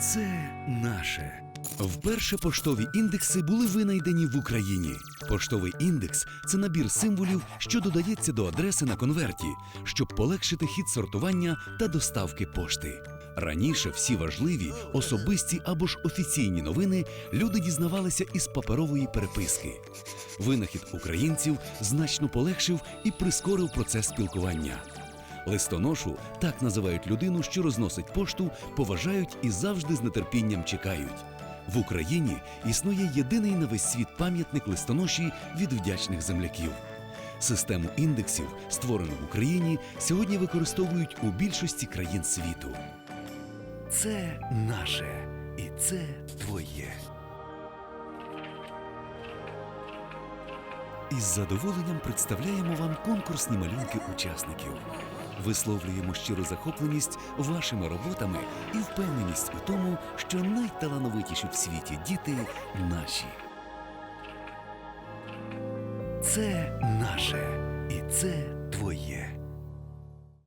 Це наше. Вперше поштові індекси були винайдені в Україні. Поштовий індекс це набір символів, що додається до адреси на конверті, щоб полегшити хід сортування та доставки пошти. Раніше всі важливі, особисті або ж офіційні новини люди дізнавалися із паперової переписки. Винахід українців значно полегшив і прискорив процес спілкування. Листоношу так називають людину, що розносить пошту, поважають і завжди з нетерпінням чекають. В Україні існує єдиний на весь світ пам'ятник листоноші від вдячних земляків. Систему індексів, створену в Україні, сьогодні використовують у більшості країн світу. Це наше і це твоє. Із задоволенням представляємо вам конкурсні малюнки учасників. Висловлюємо щиру захопленість вашими роботами і впевненість у тому, що найталановитіші в світі діти наші. Це наше і це твоє.